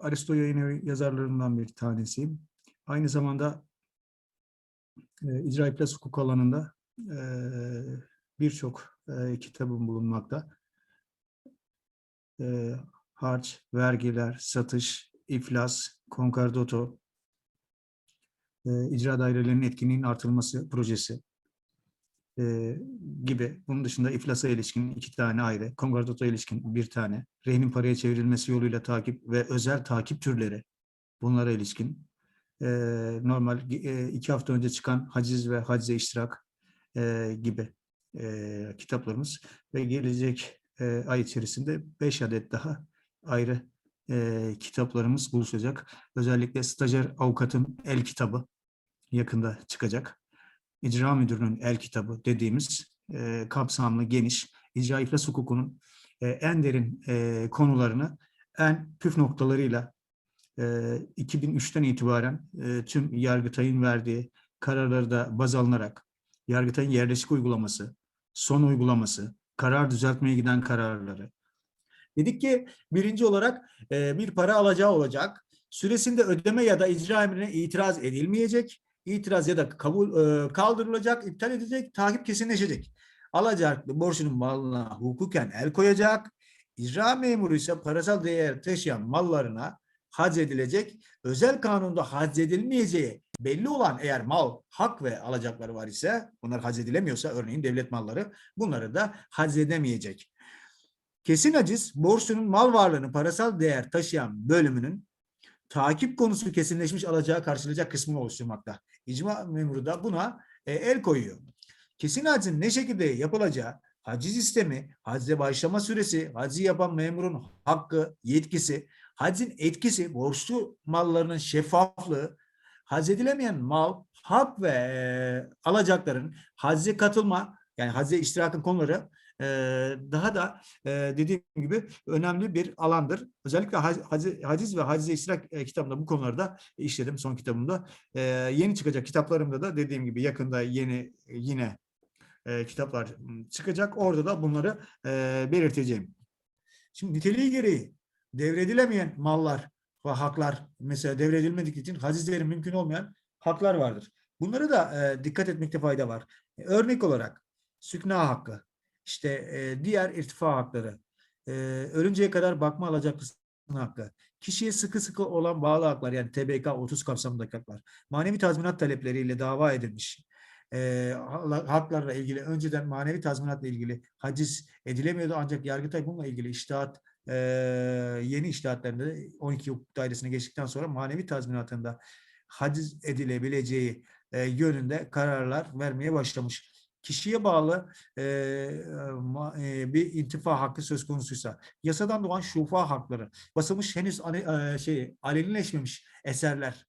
Aristo yayın yazarlarından bir tanesiyim. Aynı zamanda e, icra iflas hukuk alanında e, birçok e, kitabım bulunmakta. E, harç, vergiler, satış, iflas, konkordato, e, icra dairelerinin etkinliğinin artırılması projesi e, gibi. Bunun dışında iflasa ilişkin iki tane ayrı, konkordato ilişkin bir tane, rehinin paraya çevrilmesi yoluyla takip ve özel takip türleri bunlara ilişkin e, normal e, iki hafta önce çıkan haciz ve hacize iştirak e, gibi e, kitaplarımız ve gelecek e, ay içerisinde beş adet daha ayrı e, kitaplarımız buluşacak. Özellikle stajyer avukatın el kitabı yakında çıkacak. İcra müdürünün el kitabı dediğimiz e, kapsamlı, geniş, icra iflas hukukunun e, en derin e, konularını en püf noktalarıyla e, 2003'ten itibaren e, tüm Yargıtay'ın verdiği kararları da baz alınarak Yargıtay'ın yerleşik uygulaması, son uygulaması, karar düzeltmeye giden kararları. Dedik ki birinci olarak e, bir para alacağı olacak. Süresinde ödeme ya da icra emrine itiraz edilmeyecek. İtiraz ya da kabul e, kaldırılacak, iptal edilecek, takip kesinleşecek. Alacaklı borcunun malına hukuken el koyacak. İcra memuru ise parasal değer taşıyan mallarına hac edilecek. Özel kanunda hac edilmeyeceği belli olan eğer mal, hak ve alacakları var ise bunlar hac edilemiyorsa örneğin devlet malları bunları da hac edemeyecek. Kesin haciz borçlunun mal varlığını parasal değer taşıyan bölümünün takip konusu kesinleşmiş alacağı karşılayacak kısmını oluşturmakta. İcma memuru da buna e, el koyuyor. Kesin hacizin ne şekilde yapılacağı, haciz istemi, hacize başlama süresi, hacizi yapan memurun hakkı, yetkisi, hacizin etkisi, borçlu mallarının şeffaflığı, hac edilemeyen mal, hak ve e, alacakların hacize katılma, yani hacize iştirakın konuları daha da dediğim gibi önemli bir alandır. Özellikle hac- hac- haciz ve hacize iştirak e, kitabında bu konularda işledim son kitabımda. Yeni çıkacak kitaplarımda da dediğim gibi yakında yeni yine kitaplar çıkacak. Orada da bunları belirteceğim. Şimdi niteliği gereği devredilemeyen mallar ve haklar mesela devredilmedik için hacizleri mümkün olmayan haklar vardır. Bunlara da dikkat etmekte fayda var. Örnek olarak sükna hakkı, işte e, diğer irtifa hakları, e, ölünceye kadar bakma alacaklısının hakkı, kişiye sıkı sıkı olan bağlı haklar yani TBK 30 kapsamındaki haklar, manevi tazminat talepleriyle dava edilmiş e, ha- haklarla ilgili önceden manevi tazminatla ilgili haciz edilemiyordu ancak Yargıtay bununla ilgili iştihat e, yeni iştihatlarında 12 hukuk dairesine geçtikten sonra manevi tazminatında haciz edilebileceği e, yönünde kararlar vermeye başlamış. Kişiye bağlı e, e, bir intifa hakkı söz konusuysa, yasadan doğan şufa hakları, basılmış henüz ane- e, şey alenileşmemiş eserler,